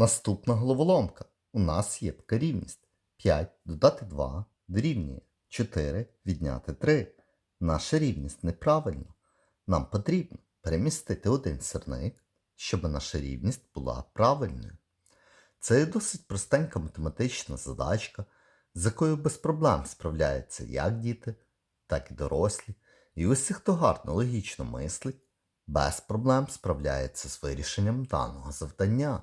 Наступна головоломка. У нас є така рівність. 5 додати 2 дорівнює 4 відняти 3. Наша рівність неправильна. Нам потрібно перемістити один сірник, щоб наша рівність була правильною. Це досить простенька математична задачка, з якою без проблем справляються як діти, так і дорослі. І усі, хто гарно логічно мислить, без проблем справляється з вирішенням даного завдання.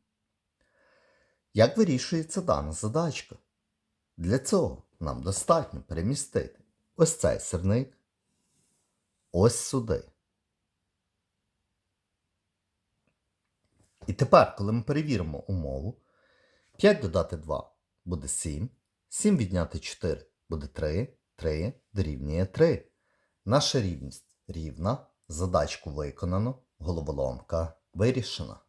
Як вирішується дана задачка? Для цього нам достатньо перемістити ось цей сірник ось сюди. І тепер, коли ми перевіримо умову, 5 додати 2 буде 7, 7 відняти 4 буде 3, 3 дорівнює 3. Наша рівність рівна, задачку виконано, головоломка вирішена.